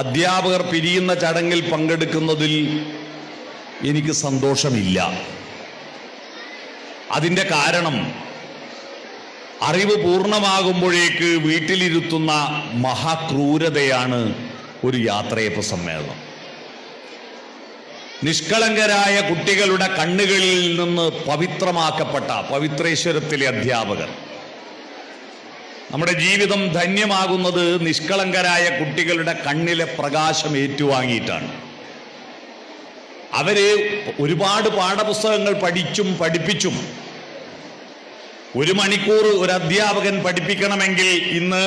അധ്യാപകർ പിരിയുന്ന ചടങ്ങിൽ പങ്കെടുക്കുന്നതിൽ എനിക്ക് സന്തോഷമില്ല. അതിന്റെ കാരണം അറിവ് പൂർണമാകുമ്പോഴേക്ക് വീട്ടിലിരുത്തുന്ന മഹാക്രൂരതയാണ് ഒരു യാത്രയപ്പ് സമ്മേളനം. നിഷ്കളങ്കരായ കുട്ടികളുടെ കണ്ണുകളിൽ നിന്ന് പവിത്രമാക്കപ്പെട്ട പവിത്രേശ്വരത്തിലെ അധ്യാപകർ നമ്മുടെ ജീവിതം ധന്യമാകുന്നത് നിഷ്കളങ്കരായ കുട്ടികളുടെ കണ്ണിലെ പ്രകാശം ഏറ്റുവാങ്ങിയിട്ടാണ്. അവർ ഒരുപാട് പാഠപുസ്തകങ്ങൾ പഠിച്ചും പഠിപ്പിച്ചും ഒരു മണിക്കൂർ ഒരു അധ്യാപകൻ പഠിപ്പിക്കണമെങ്കിൽ ഇന്ന്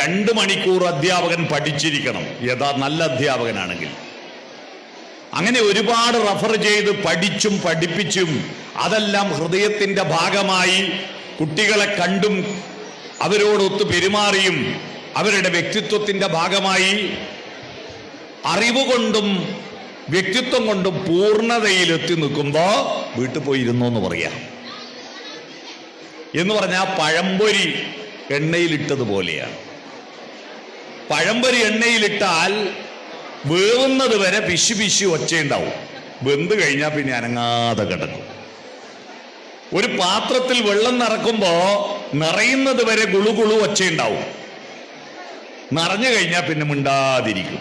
രണ്ട് മണിക്കൂർ അധ്യാപകൻ പഠിച്ചിരിക്കണം. യഥാ നല്ല അധ്യാപകനാണെങ്കിൽ. അങ്ങനെ ഒരുപാട് റഫർ ചെയ്ത് പഠിച്ചും പഠിപ്പിച്ചും അതെല്ലാം ഹൃദയത്തിന്റെ ഭാഗമായി കുട്ടികളെ കണ്ടും അവരോടൊത്ത് പെരുമാറിയും അവരുടെ വ്യക്തിത്വത്തിന്റെ ഭാഗമായി അറിവ് കൊണ്ടും വ്യക്തിത്വം കൊണ്ടും പൂർണതയിലെത്തി നിൽക്കുമ്പോൾ വീട്ടിൽ പോയിരുന്നു എന്ന് പറയാം. എന്ന് പറഞ്ഞാൽ പഴംപൊരി എണ്ണയിലിട്ടതുപോലെയാണ് പഴംപൊരി എണ്ണയിലിട്ടാൽ വേവുന്നത് വരെ പിശു പിശു ഒച്ചയുണ്ടാവും. വെന്ത് കഴിഞ്ഞാൽ പിന്നെ അനങ്ങാതെ കിടക്കും. ഒരു പാത്രത്തിൽ വെള്ളം നിറക്കുമ്പോ നിറയുന്നത് വരെ ഗുളുഗുളു ഒച്ചയുണ്ടാവും. നിറഞ്ഞു കഴിഞ്ഞാൽ പിന്നെ മിണ്ടാതിരിക്കും.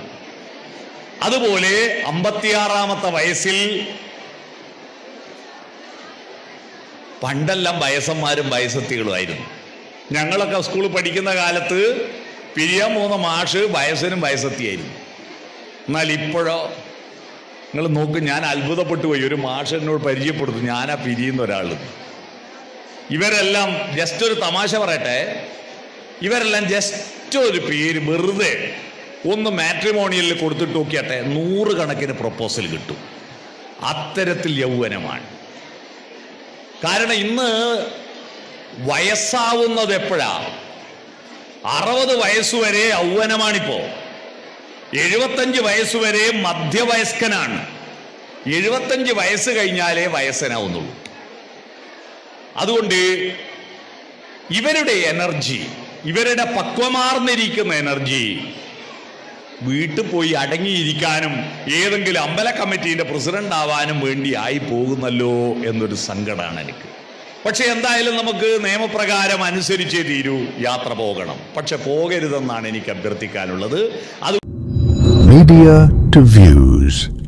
അതുപോലെ അമ്പത്തിയാറാമത്തെ വയസ്സിൽ പണ്ടെല്ലാം വയസ്സന്മാരും വയസ്സത്തികളുമായിരുന്നു. ഞങ്ങളൊക്കെ സ്കൂളിൽ പഠിക്കുന്ന കാലത്ത് പിരിയാൻ പോകുന്ന മാഷ് വയസ്സിനും വയസ്സത്തിയായിരുന്നു. എന്നാൽ ഇപ്പോഴോ നിങ്ങൾ നോക്ക് ഞാൻ അത്ഭുതപ്പെട്ടു പോയി. ഒരു മാഷ് എന്നോട് പരിചയപ്പെടുത്തു ഞാനാ പിരിയുന്ന ഒരാൾ ഇവരെല്ലാം ജസ്റ്റ് ഒരു തമാശ പറയട്ടെ. ഇവരെല്ലാം ജസ്റ്റ് ഒരു പേര് വെറുതെ ഒന്ന് മാട്രിമോണിയലിൽ കൊടുത്തിട്ട് നോക്കിയാട്ടെ നൂറുകണക്കിന് പ്രപ്പോസൽ കിട്ടും. അത്തരത്തിൽ യൗവനമാണ്. കാരണം ഇന്ന് വയസ്സാവുന്നത് എപ്പോഴാ? അറുപത് വയസ്സുവരെ യൗവനമാണിപ്പോ. എഴുപത്തഞ്ച് വയസ്സുവരെ മധ്യവയസ്കനാണ്. എഴുപത്തഞ്ച് വയസ്സ് കഴിഞ്ഞാലേ വയസ്സനാവുന്നുള്ളൂ. അതുകൊണ്ട് ഇവരുടെ എനർജി ഇവരുടെ പക്വമാർന്നിരിക്കുന്ന എനർജി വീട്ടിൽ പോയി അടങ്ങിയിരിക്കാനും ഏതെങ്കിലും അമ്പല കമ്മിറ്റീന്റെ പ്രസിഡന്റ് ആവാനും വേണ്ടി ആയി പോകുന്നല്ലോ എന്നൊരു സങ്കടമാണ് എനിക്ക്. പക്ഷെ എന്തായാലും നമുക്ക് നിയമപ്രകാരം അനുസരിച്ചേ തീരൂ യാത്ര പോകണം. പക്ഷെ പോകരുതെന്നാണ് എനിക്ക് അഭ്യർത്ഥിക്കാനുള്ളത്. അത് മീഡിയ ടു views.